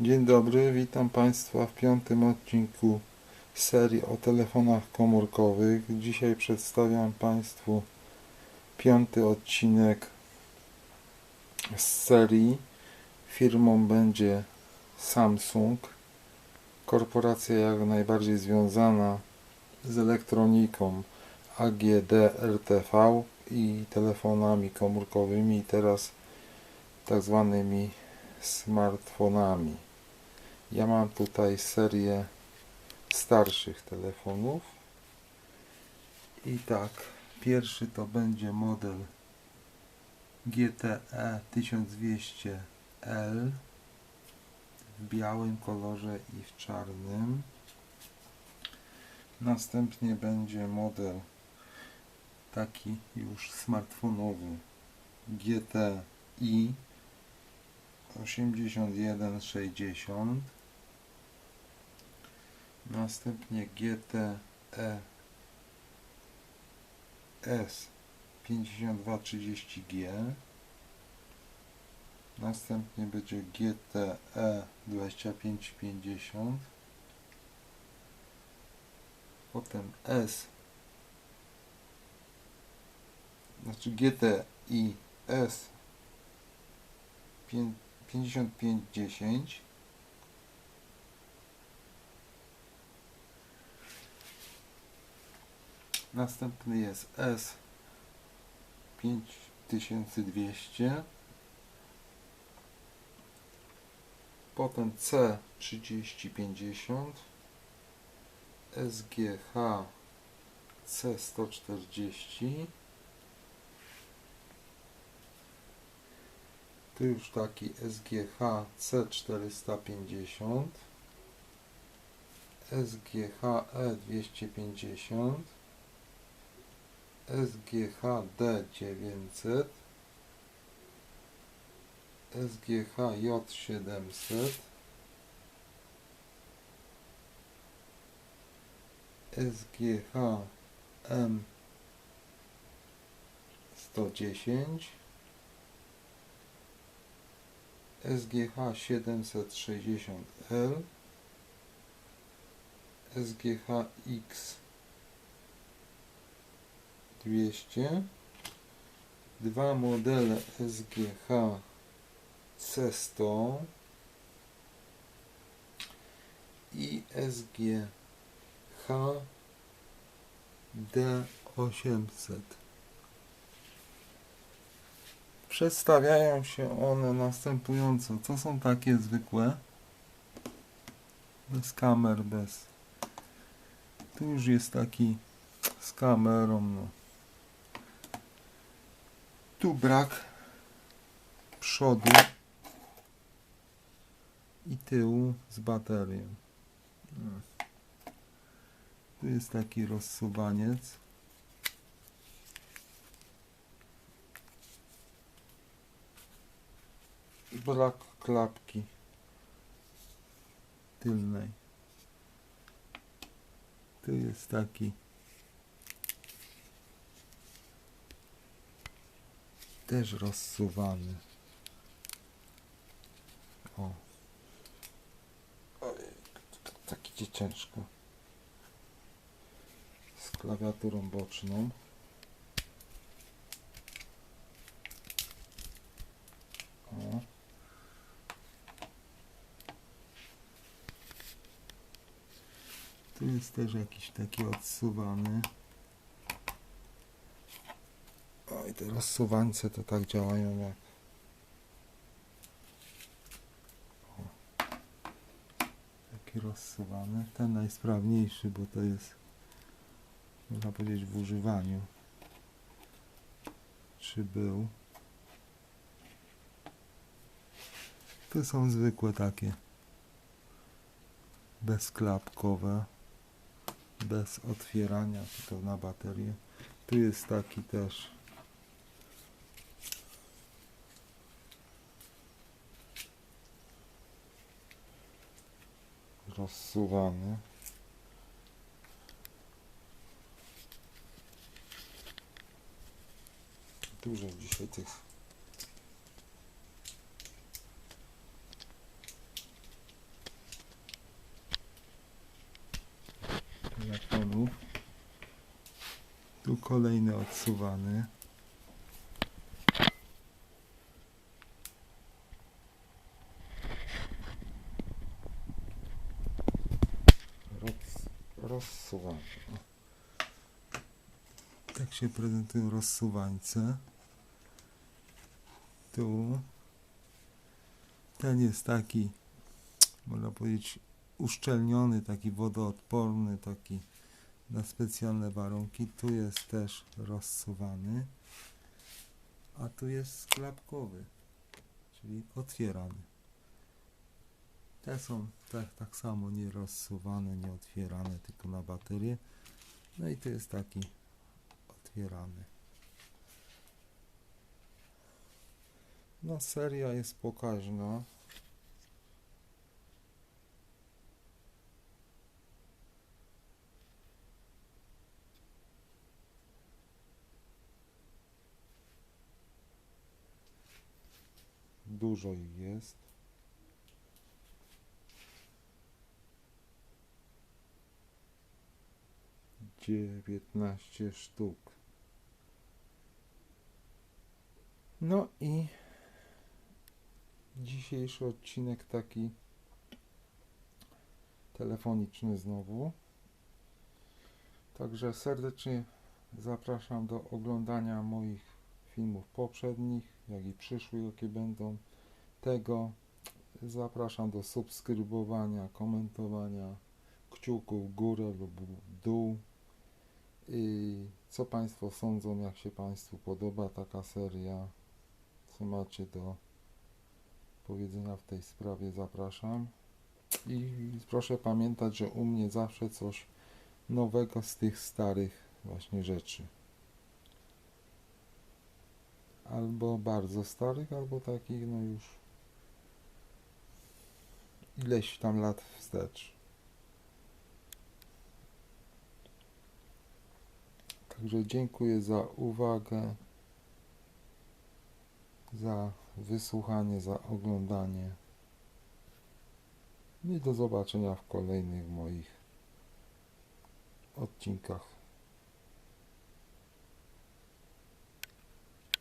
Dzień dobry, witam Państwa w piątym odcinku serii o telefonach komórkowych. Dzisiaj przedstawiam Państwu piąty odcinek z serii. Firmą będzie Samsung. Korporacja jak najbardziej związana z elektroniką AGD RTV i telefonami komórkowymi, teraz tak zwanymi smartfonami. Ja mam tutaj serię starszych telefonów. I tak, pierwszy to będzie model GTE 1200L w białym kolorze i w czarnym. Następnie będzie model taki już smartfonowy GTI 8160 następnie GTE S 5230G następnie będzie GTE 2550 potem S. Znaczy GTI S 5 5510 Następny jest S 5200 Potem C 3050 SGH C 140 Tu już taki SGH C450, SGH E250, SGH D900, SGH J700, SGH M110, SGH 760L SGH X 200 dwa modele SGH C100 i SGH D800 Przedstawiają się one następująco. To są takie zwykłe. Bez kamer, bez. Tu już jest taki z kamerą. No. Tu brak przodu i tyłu z baterią. Tu jest taki rozsuwaniec. brak klapki tylnej. Tu jest taki też rozsuwany. O. Ojej, tak ciężko. Z klawiaturą boczną. O. Tu jest też jakiś taki odsuwany. O i te rozsuwańce to tak działają jak. Taki rozsuwany. Ten najsprawniejszy, bo to jest można powiedzieć w używaniu. Czy był? To są zwykłe takie bezklapkowe bez otwierania tylko na baterię. Tu jest taki też rozsuwamy. Dużo dzisiaj tych japonów. Tu kolejny odsuwany. Roz, rozsuwany. O. Tak się prezentują rozsuwańce. Tu. Ten jest taki, można powiedzieć, uszczelniony, taki wodoodporny, taki na specjalne warunki. Tu jest też rozsuwany, a tu jest sklapkowy, czyli otwierany. Te są tak, tak samo nie rozsuwane, nie otwierane, tylko na baterię. No i tu jest taki otwierany. No seria jest pokaźna. Dużo ich jest. Dziewiętnaście sztuk. No i dzisiejszy odcinek taki telefoniczny znowu. Także serdecznie zapraszam do oglądania moich filmów poprzednich, jak i przyszłych, jakie będą. Tego zapraszam do subskrybowania, komentowania, kciuków w górę lub w dół. I co Państwo sądzą, jak się Państwu podoba taka seria? Co macie do powiedzenia w tej sprawie, zapraszam. I proszę pamiętać, że u mnie zawsze coś nowego z tych starych właśnie rzeczy. Albo bardzo starych, albo takich no już ileś tam lat wstecz. Także dziękuję za uwagę, za wysłuchanie, za oglądanie. I do zobaczenia w kolejnych moich odcinkach.